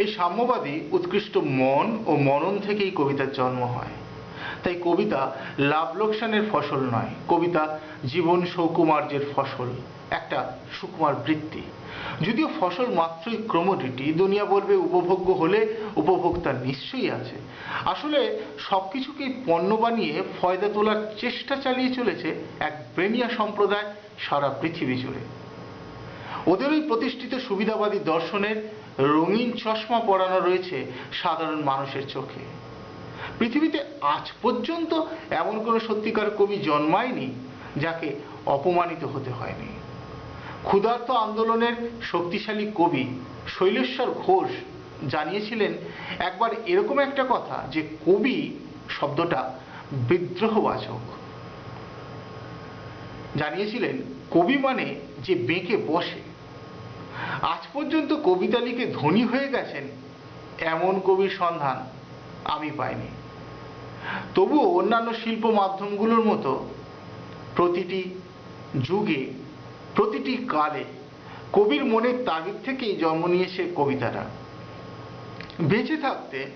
এই সাম্যবাদী উৎকৃষ্ট মন ও মনন থেকেই কবিতার জন্ম হয়। তাই কবিতা লাভ লোকসানের ফসল নয়, কবিতা জীবন সৌকুমার্যের ফসল, একটা সুকুমার বৃত্তি। যদিও ফসল মাত্রই ক্রমডিটি দুনিয়া বলবে উপভোগ্য হলে উপভোক্তা নিশ্চয়ই আছে। আসলে সবকিছুকেই পণ্য বানিয়ে ফয়দা তোলার চেষ্টা চালিয়ে চলেছে এক ব্রেনিয়া সম্প্রদায় সারা পৃথিবী জুড়ে। ওদের ওই প্রতিষ্ঠিত সুবিধাবাদী দর্শনের রঙিন চশমা পরানো রয়েছে সাধারণ মানুষের চোখে। পৃথিবীতে আজ পর্যন্ত এমন কোনো সত্যিকার কবি জন্মায়নি যাকে অপমানিত হতে হয়নি। ক্ষুধার্ত আন্দোলনের শক্তিশালী কবি শৈলেশ্বর ঘোষ জানিয়েছিলেন, একবার এরকম একটা কথা যে কবি শব্দটা বিদ্রোহবাচক। জানিয়েছিলেন, কবি মানে যে বেঁকে বসে আজ পর্যন্ত কবিতা লিখে ধনী হয়ে গেছেন এমন কবির সন্ধান আমি পাইনি। তবুও অন্যান্য শিল্প মাধ্যমগুলোর মতো প্রতিটি যুগে, প্রতিটি কালে কবির মনের তাগিদ থেকেই জন্ম নিয়েছে কবিতাটা। বেঁচে থাকতে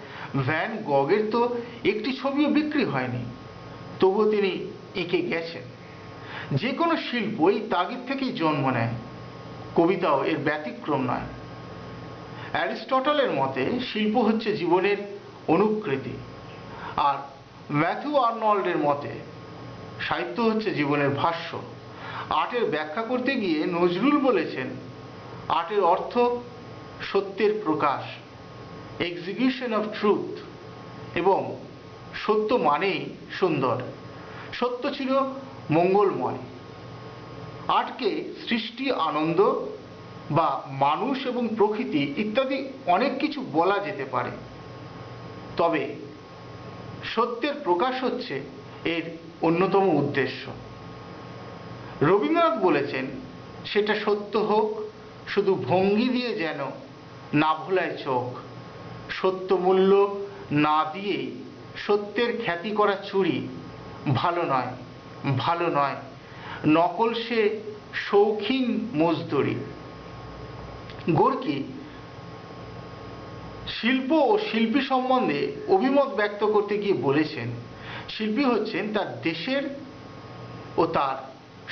ভ্যান গগের তো একটি ছবিও বিক্রি হয়নি, তবুও তিনি এঁকে গেছেন। যে কোনো শিল্প এই তাগিদ থেকেই জন্ম নেয়। কবিতাও এর ব্যতিক্রম নয়। অ্যারিস্টটলের মতে শিল্প হচ্ছে জীবনের অনুকৃতি। আর ম্যাথু আর্নল্ডের মতে সাহিত্য হচ্ছে জীবনের ভাষ্য। আর্টের ব্যাখ্যা করতে গিয়ে নজরুল বলেছেন, আর্টের অর্থ সত্যের প্রকাশ এক্সিকিউশন অফ ট্রুথ এবং সত্য মানেই সুন্দর। সত্য ছিল মঙ্গলময়। আর্টকে সৃষ্টি, আনন্দ বা মানুষ এবং প্রকৃতি ইত্যাদি অনেক কিছু বলা যেতে পারে। তবে সত্যের প্রকাশ হচ্ছে এর অন্যতম উদ্দেশ্য। রবীন্দ্রনাথ বলেছেন, সেটা সত্য হোক, শুধু ভঙ্গি দিয়ে যেন না ভোলায় চোখ। সত্য মূল্য না দিয়েই সত্যের খ্যাতি করা চুরি ভালো নয় ভালো নয়। নকল সে শৌখিন মজদুরি। গোর্কি শিল্প ও শিল্পী সম্বন্ধে অভিমত ব্যক্ত করতে গিয়ে বলেছেন, শিল্পী হচ্ছেন তার দেশের ও তার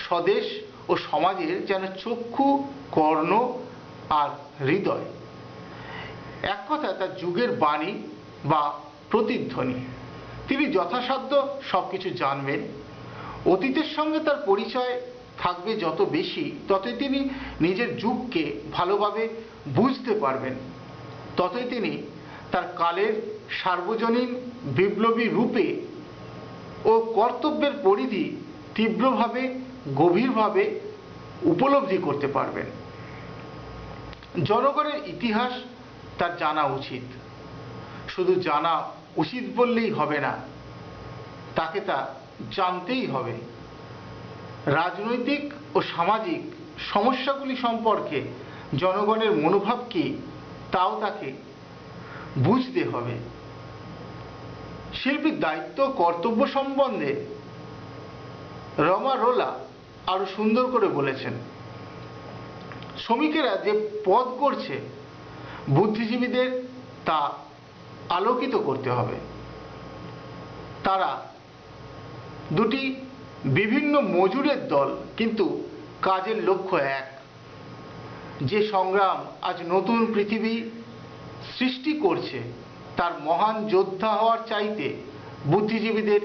স্বদেশ ও সমাজের যেন চক্ষু, কর্ণ আর হৃদয়। এক কথা, তার যুগের বাণী বা প্রতিধ্বনি। তিনি যথাসাধ্য সব কিছু জানবেন। অতীতের সঙ্গে তার পরিচয় থাকবে যত বেশি, ততই তিনি নিজের যুগকে ভালোভাবে বুঝতে পারবেন। ততই তিনি তার কালের সার্বজনীন বিপ্লবী রূপে ও কর্তব্যের পরিধি তীব্রভাবে, গভীরভাবে উপলব্ধি করতে পারবেন। জনগণের ইতিহাস তার জানা উচিত। শুধু জানা উচিত বললেই হবে না, তাকে তা জানতেই হবে। রাজনৈতিক ও সামাজিক সমস্যাগুলি সম্পর্কে জনগণের মনোভাব কি, তাও তাকে বুঝতে হবে। শিল্পীর দায়িত্ব কর্তব্য সম্বন্ধে রমা রোলা আরও সুন্দর করে বলেছেন, শ্রমিকেরা যে পদ করছে বুদ্ধিজীবীদের তা আলোকিত করতে হবে। তারা দুটি বিভিন্ন মজুরের দল কিন্তু কাজের লক্ষ্য এক। যে সংগ্রাম আজ নতুন পৃথিবী সৃষ্টি করছে, তার মহান যোদ্ধা হওয়ার চাইতে বুদ্ধিজীবীদের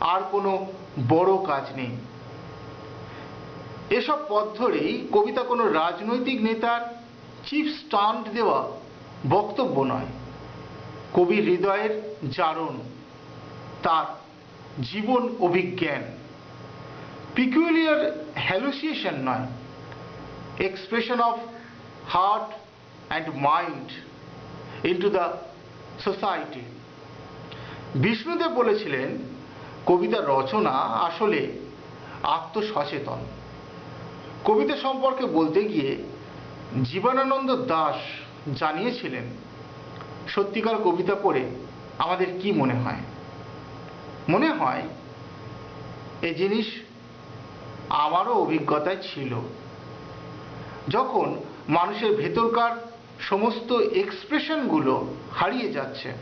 আর কোনো বড় কাজ নেই। এসব পথ ধরেই কবিতা কোনো রাজনৈতিক নেতার চিফ স্টান্ট দেওয়া বক্তব্য নয়। কবির হৃদয়ের জারণ, তার জীবন অভিজ্ঞান। পিকুলিয়ার হ্যালুসিয়েশন নয়। Expression of heart and mind into the society Bishnu Dey বলেছিলেন কবিতা রচনা আসলে আত্মসচেতন। কবিতা সম্পর্কে বলতে গিয়ে জীবনানন্দ দাস জানিয়েছিলেন, সত্যিকার কবিতা পড়ে আমাদের কি মনে হয়? মনে হয় এই জিনিস আমারও অভিজ্ঞতায় ছিল। যখন মানুষের ভেতরকার সমস্ত এক্সপ্রেশনগুলো হারিয়ে যাচ্ছে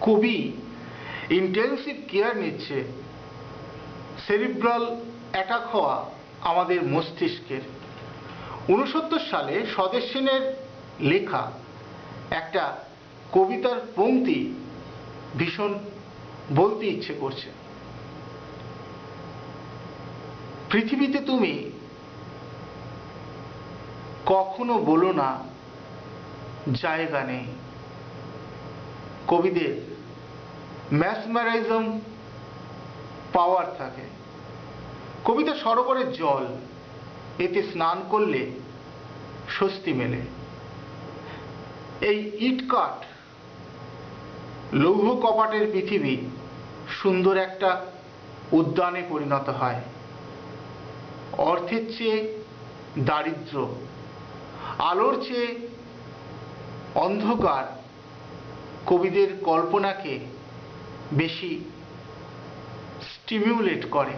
কবি ইন্টেন্সিভ কেয়ার নিচ্ছে সেরিব্রাল অ্যাটাক হওয়া আমাদের মস্তিষ্কের। উনসত্তর সালে স্বদেশ সেনের লেখা একটা কবিতার পংক্তি ভীষণ বলতে ইচ্ছে করছে। পৃথিবীতে তুমি কখনো বলো না, জায়গা নেই। কবিদের ম্যাসমারাইজম পাওয়ার থাকে। কবিতা সরোবরের জল, এতে স্নান করলে স্বস্তি মেলে। এই ইটকাট লৌহ কপাটের পৃথিবী সুন্দর একটা উদ্যানে পরিণত হয়। অর্থের চেয়ে দারিদ্র, আলোর চেয়ে অন্ধকার কবিদের কল্পনাকে বেশি স্টিমিউলেট করে।